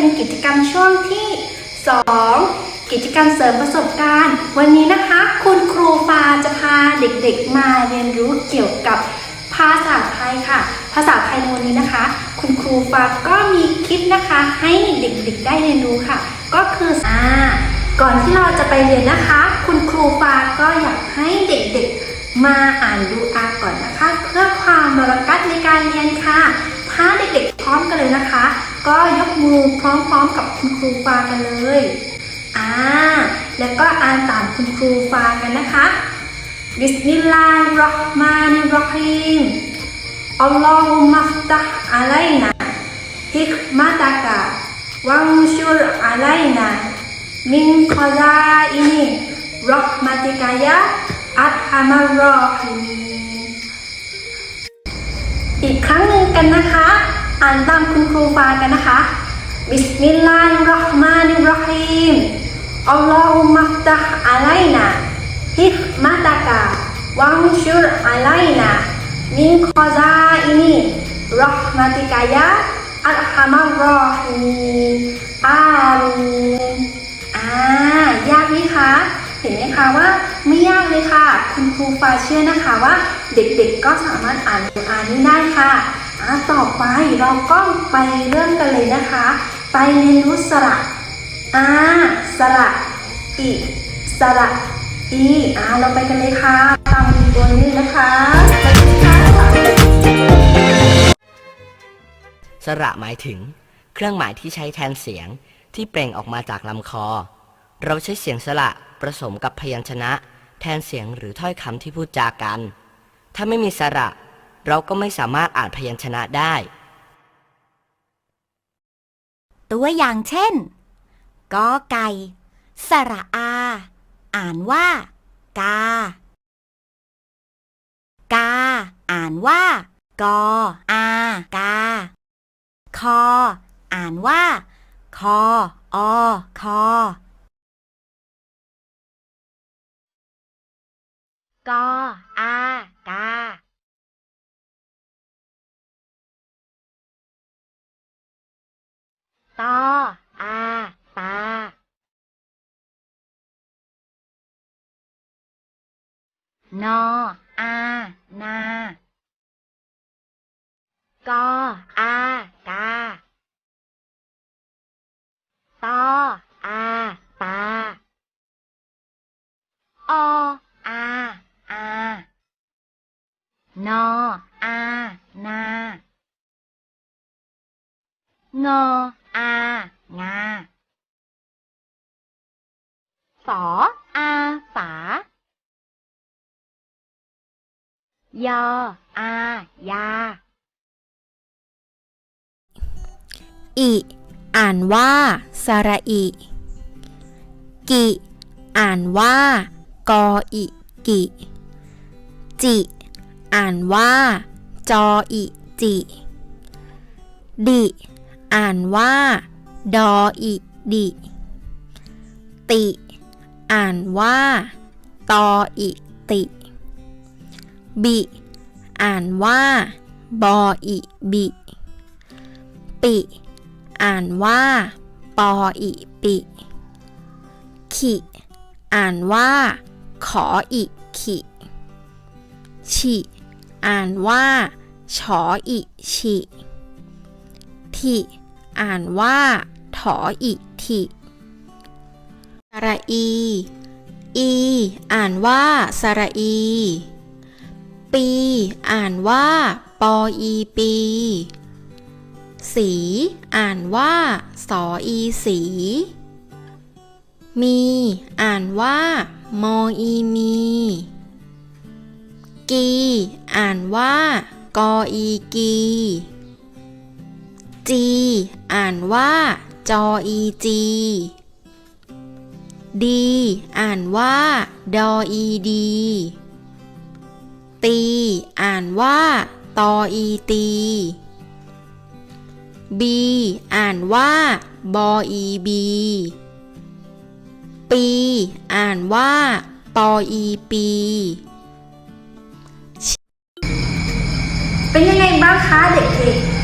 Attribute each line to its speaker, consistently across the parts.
Speaker 1: เป็นกิจกรรมช่วงที่ 2 กิจกรรมเสริมประสบการณ์ วันนี้นะคะคุณครูฟาจะพาเด็กๆมาเรียนรู้เกี่ยวกับภาษาไทยค่ะ ภาษาไทยในวันนี้นะคะ คุณครูฟาก็มีคลิปนะคะ ให้เด็กๆได้เรียนรู้ค่ะ ก็คืออ่าก่อนที่เราจะไปเรียนนะคะ คุณครูฟาก็อยากให้เด็กๆมาอ่านดูอาก่อนนะคะ เพื่อความมรกัดในการเรียนค่ะ ถ้าเด็กๆพร้อมกันเลยนะคะ ก็ยกมือพร้อมๆกับคุณครูฟากันเลยอ่าแล้วก็อ่านตามคุณครูฟากันนะคะบิสมิลลาฮิรเราะห์มานิรเราะฮีมอัลลอฮุมัฟตัฮอะลัยนาฮิกมาตะกะวังชุรอะลัยนามินคอซาอินีรอห์มาติกายะอัตฮามารรอฮีมีนอีกครั้งหนึ่งกันนะคะ อ่านตามคุณครูฟากันนะคะบิสมิลลาฮิรเราะห์มานิรเราะฮีมอัลลอฮุมัฟตัฮอะลัยนาฮิมาตะกะวังชุรอะลัยนามินคอซาอินีรอห์มาติกายะอัลฮามารรอฮีมอามีนอ่ายากไหมคะเห็นไหมคะว่าไม่ยากเลยค่ะ คุณครูฟาเชื่อนะคะว่า เด็กๆก็สามารถอ่านอ่านนี้ได้ค่ะ อ่าต่อไปเราก็ไปเริ่มกันเลยนะคะ ไปเรียนรู้สระอาสระอีสระอีอ่าเราไปกันเลยค่ะตามตัวนี้นะคะไปกันเลยค่ะ
Speaker 2: สระหมายถึง เครื่องหมายที่ใช้แทนเสียงที่เปล่งออกมาจากลำคอ เราใช้เสียงสระผสมกับพยัญชนะ แทนเสียงหรือถ้อยคำที่พูดจากัน ถ้าไม่มีสระ เราก็ไม่สามารถอ่านพยัญชนะได้
Speaker 3: ตัวอย่างเช่นกอไก่ สระอา อ่านว่า กา กา อ่านว่ากออากา คอ อ่านว่า คออคอกออากา ตออาตานออานากออากาต งออางา สออาสายออายา
Speaker 4: อิ อ่านว่าสระอิ กิ อ่านว่ากออิกิ จิ อ่านว่า จออิจิ ดิ อ่านว่า ดออิดิ ติ อ่านว่า ตออิติ บิ อ่านว่า บออิบิ ปิ อ่านว่า ปออิปิ ขิ อ่านว่า ขออิขิ ฉิ อ่านว่าชออิฉิ ทิ อ่านว่า ถออิทิสระอี อี อ่านว่าสระอี ปี อ่านว่า ปออีปี สี อ่านว่าสออีสี มี อ่านว่ามออีมี กี อ่านว่ากออีกี จี อ่านว่า จออีจีดีอ่านว่า ดออีดี ตี อ่านว่า ตออีตีบีอ่านว่า บออีบีปี อ่านว่า ปออีปี
Speaker 1: เป็นยังไงบ้างคะเด็กๆ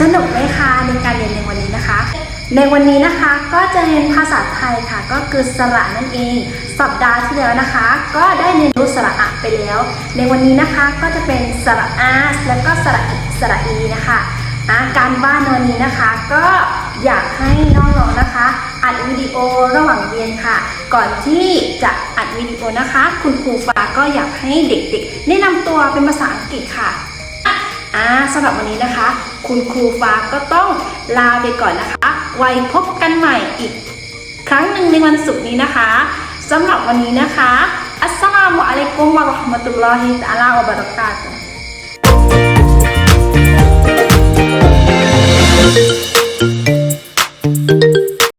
Speaker 1: สนุกไหมคะในการเรียนในวันนี้นะคะ ในวันนี้นะคะก็จะเรียนภาษาไทยค่ะ ก็คือสระนั่นเอง สัปดาห์ที่แล้วนะคะ ก็ได้เรียนรู้สระอะไปแล้ว ในวันนี้นะคะก็จะเป็นสระอาแล้วก็สระอิสระอีนะคะอะการบ้านในวันนี้นะคะ ก็อยากให้น้องๆนะคะอัดวิดีโอระหว่างเรียนค่ะ ก่อนที่จะอัดวิดีโอนะคะ คุณครูฟ้าก็อยากให้เด็กๆ แนะนำตัวเป็นภาษาอังกฤษค่ะอ่าสำหรับวันนี้นะคะ คุณครูฟ้าก็ต้องลาไปก่อนนะคะ ไว้พบกันใหม่อีก ครั้งหนึ่งในวันศุกร์นี้นะคะสำหรับวันนี้นะคะ อัสลามุอะลัยกุมวะราะห์มะตุลลอฮิตะอาลาอับารักาตุ